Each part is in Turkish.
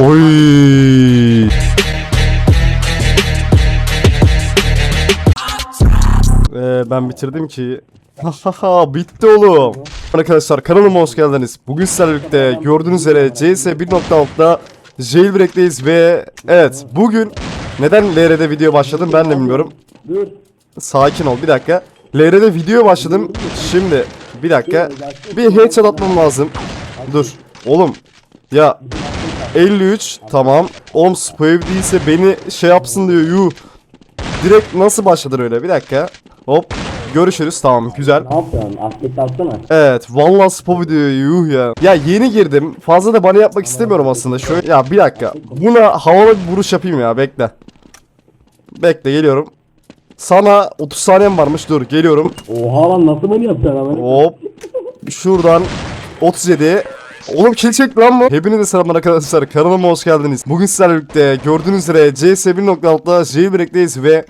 Oy. Ee, ben bitirdim ki. Hahaha bitti oğlum. Arkadaşlar kanalıma hoş geldiniz. Bugün sizlerle birlikte gördüğünüz üzere CS 1.6'da Jailbreak'teyiz ve evet bugün neden LR'de video başladım ben de bilmiyorum. Sakin ol bir dakika. LR'de video başladım. Şimdi bir dakika. Bir headshot atmam lazım. Dur. Oğlum. Ya 53 tamam. Oğlum spave değilse beni şey yapsın diyor. Yuh. Direkt nasıl başladın öyle? Bir dakika. Hop. Görüşürüz. Tamam güzel. Ne yapıyorsun? Aspekt atsana. Evet vallahi spov diyor yuh ya. Ya yeni girdim. Fazla da bana yapmak istemiyorum aslında. Şöyle ya bir dakika. Buna havalı bir vuruş yapayım ya bekle. Bekle geliyorum. Sana 30 saniyem varmış dur geliyorum. Oha lan nasıl bunu yapacaksın? Hop. Şuradan 37. Oğlum kill çekti lan bu. Hepinize selamlar arkadaşlar. Kanalıma hoş geldiniz. Bugün sizlerle birlikte gördüğünüz üzere CS 1.6'da Jailbreak'teyiz ve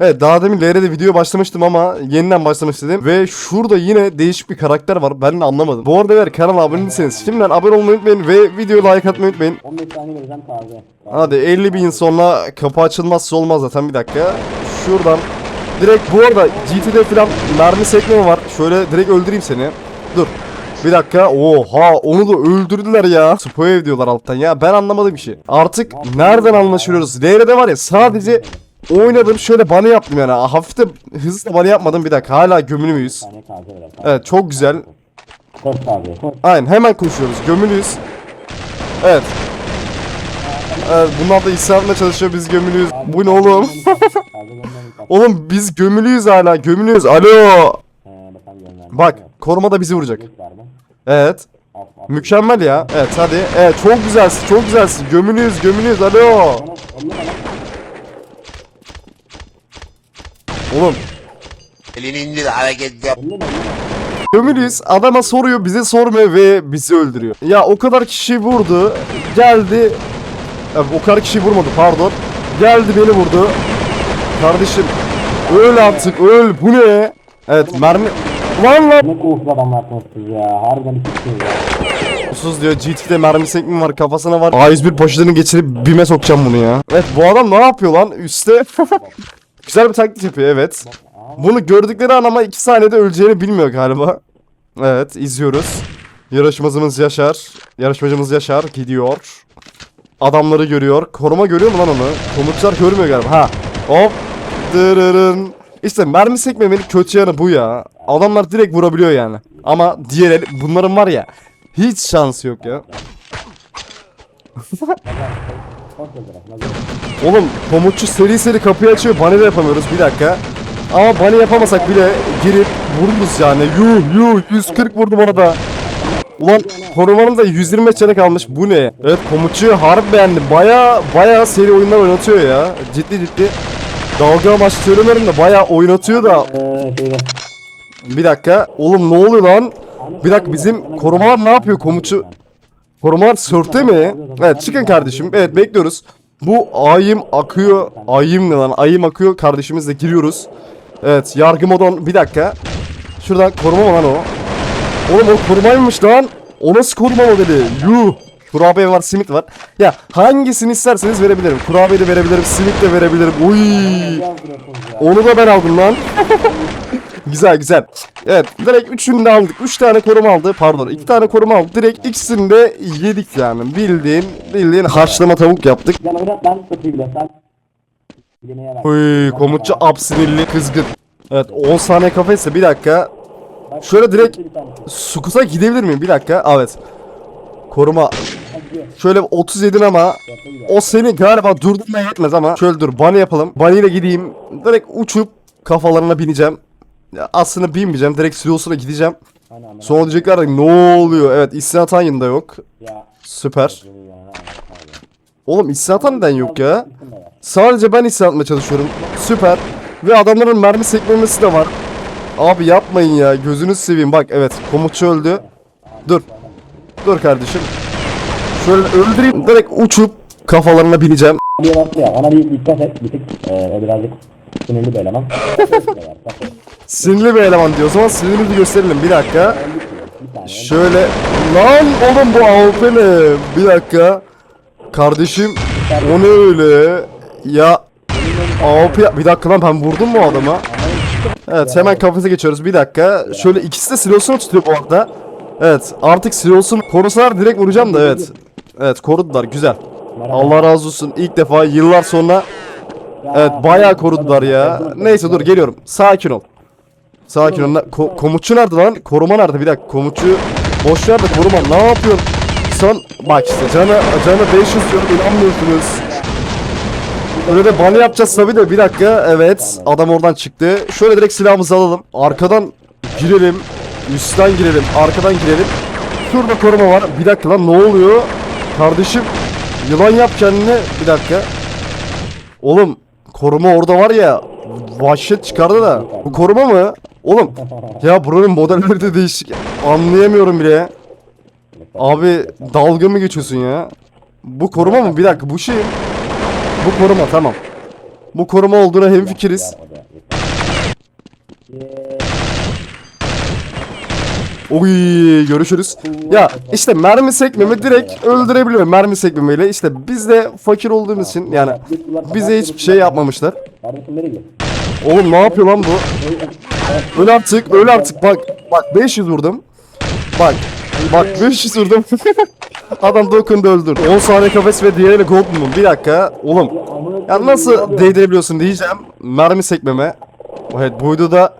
Evet daha demin LR'de video başlamıştım ama yeniden başlamak istedim. Ve şurada yine değişik bir karakter var. Ben de anlamadım. Bu arada eğer kanala abone değilseniz şimdiden abone olmayı unutmayın ve videoya like atmayı unutmayın. 15 saniye vereceğim taze. Hadi 50 bin sonra kapı açılmazsa olmaz zaten bir dakika. Şuradan direkt bu arada GT'de falan mermi sekme var. Şöyle direkt öldüreyim seni. Dur. Bir dakika. Oha onu da öldürdüler ya. Spoev diyorlar alttan ya. Ben anlamadım bir şey. Artık nereden anlaşılıyoruz? LR'de var ya sadece oynadım şöyle bana yaptım yani. Hafif de hızlı da bana yapmadım bir dakika. Hala gömülü müyüz? Evet çok güzel. Aynen hemen koşuyoruz. Gömülüyüz. Evet. Evet bunlar da isyanla çalışıyor biz gömülüyüz. Bu ne oğlum? Oğlum biz gömülüyüz hala gömülüyüz. Alo. Bak koruma da bizi vuracak. Evet. Mükemmel ya. Evet hadi. Evet çok güzelsin çok güzelsin. Gömülüyüz gömülüyüz. Alo. Oğlum Elini indir hareket yap. Gömülüyüz. Adama soruyor bize sormuyor ve bizi öldürüyor. Ya o kadar kişi vurdu. Geldi. O kadar kişi vurmadı pardon. Geldi beni vurdu. Kardeşim öl artık öl. Bu ne? Evet mermi. Lan. Ne kuğusuz adamlarsınız siz ya. Harbiden iki kişiyiz ya. Sus diyor GT'de mermi sekmi var kafasına var. A101 poşetini geçirip bime sokacağım bunu ya. Evet bu adam ne yapıyor lan üstte? Güzel bir taklit yapıyor evet. Bunu gördükleri an ama 2 saniyede öleceğini bilmiyor galiba. Evet izliyoruz. Yarışmacımız Yaşar. Yarışmacımız Yaşar gidiyor. Adamları görüyor. Koruma görüyor mu lan onu? Komutçular görmüyor galiba. Ha. Hop. Dırırın. İşte mermi sekmemenin kötü yanı bu ya. Adamlar direkt vurabiliyor yani. Ama diğer el- bunların var ya. Hiç şansı yok ya. Oğlum komutçu seri seri kapıyı açıyor. Bunny de yapamıyoruz bir dakika. Ama bunny yapamasak bile girip vururuz yani. Yuh yuh 140 vurdu bana da. Ulan korumanın da 125 canı kalmış. Bu ne? Evet komutçuyu harbi beğendim. Baya baya seri oyunlar oynatıyor ya. Ciddi ciddi. Dalga söylemiyorum da baya oynatıyor da. Bir dakika. Oğlum ne oluyor lan? Bir dakika bizim korumalar ne yapıyor komutçu? Korumalar sörfte mi? Evet çıkın kardeşim. Evet bekliyoruz. Bu ayım akıyor. Ayım ne lan? Ayım akıyor. Kardeşimizle giriyoruz. Evet yargı modon. Bir dakika. Şuradan koruma mı lan o? Oğlum o korumaymış lan. O nasıl koruma modeli? Yuh. Kurabiye var, simit var. Ya hangisini isterseniz verebilirim. Kurabiye de verebilirim, simit de verebilirim. Uy. Onu da ben aldım lan. Güzel güzel. Evet direkt üçünü de aldık. Üç tane koruma aldı. Pardon iki tane koruma aldı. Direkt ikisini de yedik yani. Bildiğin bildiğin haşlama tavuk yaptık. Sen oynat ben tutayım da sen. Bilemeğe ver. Uy komutçu ap sinirli kızgın. Evet 10 saniye kafaysa bir dakika. Şöyle direkt. Sukus'a gidebilir miyim? Bir dakika. Evet. Koruma. Şöyle 37 ama o seni galiba durdurmaya yetmez ama şöyle dur bunny yapalım. Bunny ile gideyim. Direkt uçup kafalarına bineceğim. Aslında binmeyeceğim. Direkt silosuna gideceğim. Ana. Sonra diyecekler ki, ne oluyor? Evet isyan atan yanında yok. Ya. Süper. Oğlum isyan atan neden yok ya? Sadece ben isyan atmaya çalışıyorum. Süper. Ve adamların mermi sekmemesi de var. Abi yapmayın ya. Gözünüzü seveyim. Bak evet komutçu öldü. Dur. Dur kardeşim. Şöyle öldüreyim. Direkt uçup kafalarına bineceğim. Ya. Ona bir dikkat et. Bir tık. Birazcık sinirli bir eleman. Sinirli bir eleman diyor. O zaman sinirimizi gösterelim. Bir dakika. Şöyle. Lan oğlum bu AWP ne? Bir dakika. Kardeşim o ne öyle? Ya AP bir dakika lan ben vurdum mu adama? Evet hemen kafese geçiyoruz bir dakika. Şöyle ikisi de silosunu tutuyor bu arada. Evet artık silosunu korusalar direkt vuracağım da evet. Evet korudular güzel. Allah razı olsun ilk defa yıllar sonra evet bayağı korudular ya. Neyse dur geliyorum. Sakin ol. Sakin ol. Ko- komutçu nerede lan? Koruma nerede? Bir dakika komutçu boş ver de koruma ne yapıyorsun? Sen bak işte canı canı 500 diyor inanmıyorsunuz. Böyle de bana yapacağız tabi de bir dakika evet adam oradan çıktı. Şöyle direkt silahımızı alalım. Arkadan girelim. Üstten girelim. Arkadan girelim. Şurada koruma var. Bir dakika lan ne oluyor? Kardeşim yılan yap kendine. Bir dakika. Oğlum koruma orada var ya. Vahşet çıkardı da. Bu koruma mı? Oğlum ya buranın modelleri de değişik. Anlayamıyorum bile. Abi dalga mı geçiyorsun ya? Bu koruma mı? Bir dakika bu şey. Bu koruma tamam. Bu koruma olduğuna hemfikiriz. Oy görüşürüz. Ya işte mermi sekmemi direkt öldürebiliyor mermi sekmemeyle. İşte biz de fakir olduğumuz için yani bize hiçbir şey yapmamışlar. Oğlum ne yapıyor lan bu? Öl artık, öl artık. Bak, bak 500 vurdum. Bak, bak 500 vurdum. Adam dokundu öldürdü. 10 saniye kafes ve diğeriyle gold mu? Bir dakika. Oğlum, ya nasıl değdirebiliyorsun diyeceğim. Mermi sekmeme. Evet bu videoda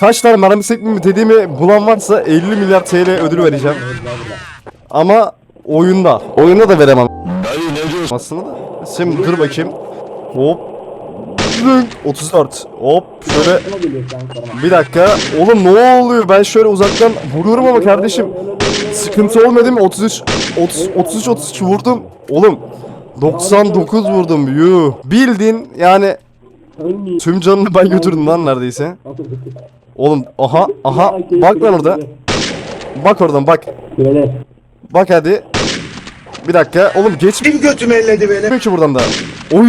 kaç tane mermi sekmemi dediğimi bulan varsa 50 milyar TL ödül vereceğim. Ama oyunda. Oyunda da veremem. Aslında da. Şimdi dur bakayım. Hop. Zınk. 34. Hop şöyle bir dakika. Oğlum ne oluyor? Ben şöyle uzaktan vuruyorum ama kardeşim. Sıkıntı olmadı mı? 33 30 33 33 vurdum. Oğlum 99 vurdum. Yuh. Bildin yani tüm canını ben götürdüm lan neredeyse. Oğlum aha aha bak lan orada. Bak oradan bak. Bak hadi. Bir dakika. Oğlum geçmiyor Kim götümü elledi beni? ki buradan da. Oy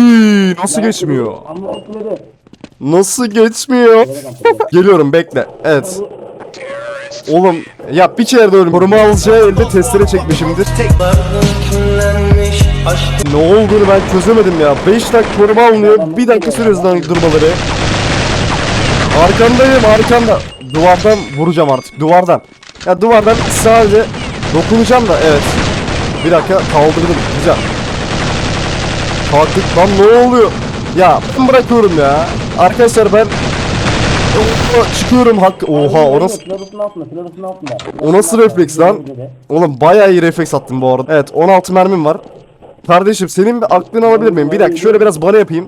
nasıl geçmiyor? Nasıl geçmiyor? Geliyorum bekle. Evet. Oğlum ya bir kere de ölüm. Koruma alacağı elde testere çekmişimdir. Ne olduğunu ben çözemedim ya. 5 dakika koruma alınıyor. Bir dakika sürüyor lan durmaları. Arkandayım arkanda. Duvardan vuracağım artık. Duvardan. Ya duvardan sadece dokunacağım da evet. Bir dakika kaldırdım. Güzel. Kalktık lan ne oluyor? Ya ben bırakıyorum ya. Arkadaşlar ben çıkıyorum hak. Oha o nasıl o nasıl refleks lan? Oğlum bayağı iyi refleks attım bu arada. Evet 16 mermim var. Kardeşim senin bir aklını alabilir miyim? Bir dakika şöyle biraz bana yapayım.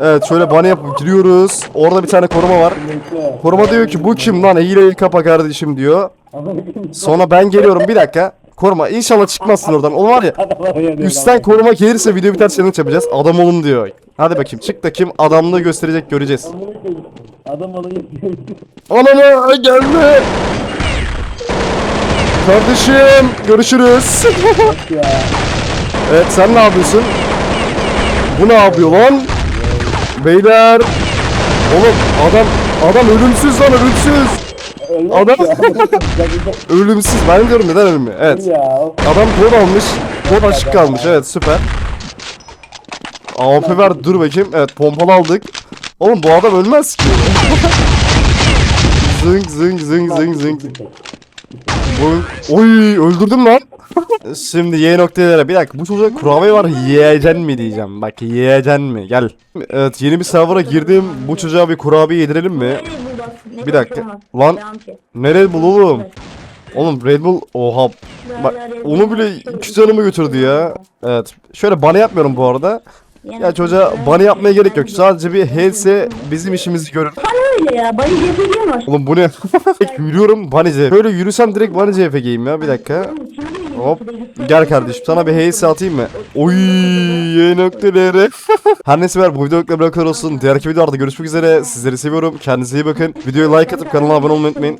Evet şöyle bana yapıp giriyoruz. Orada bir tane koruma var. Koruma diyor ki bu kim lan hileyi kapa kardeşim diyor. Sonra ben geliyorum bir dakika. Koruma inşallah çıkmazsın oradan. O var ya üstten koruma gelirse video biter challenge yapacağız. Adam olun diyor. Hadi bakayım çık da kim adamlığı gösterecek göreceğiz. Adam olayı Anana gelme. Kardeşim görüşürüz. evet sen ne yapıyorsun? Bu ne yapıyor lan? Beyler. Oğlum adam adam ölümsüz lan ölümsüz. Adam ölümsüz. Ben diyorum neden ölmüyor? Evet. ya. Adam kod almış. Kod açık kalmış. Evet süper. AWP ver dur bakayım. Evet pompalı aldık. Oğlum bu adam ölmez ki. zıng zıng zıng zıng zıng. Bu- Oy öldürdüm lan. Şimdi Y noktalara bir dakika bu çocuğa kurabiye var yiyeceksin mi diyeceğim. Bak yiyeceksin mi gel. Evet yeni bir server'a girdim. Bu çocuğa bir kurabiye yedirelim mi? Bir dakika. Lan ne Red Bull oğlum? Oğlum Red Bull oha. Bak onu bile iki canımı götürdü ya. Evet. Şöyle bana yapmıyorum bu arada. Ya çocuğa bana yapmaya gerek yok. Sadece bir helse bizim işimizi görür. öyle ya. Bana var. Oğlum bu ne? Yürüyorum Banice. Böyle yürüsem direkt Banice efegeyim ya bir dakika. Hop. Gel kardeşim sana bir heyse atayım mı? Oy ye noktaları. Her neyse ver bu videolukla bırakır olsun. Diğer iki videolarda görüşmek üzere. Sizleri seviyorum. Kendinize iyi bakın. Videoya like atıp kanala abone olmayı unutmayın.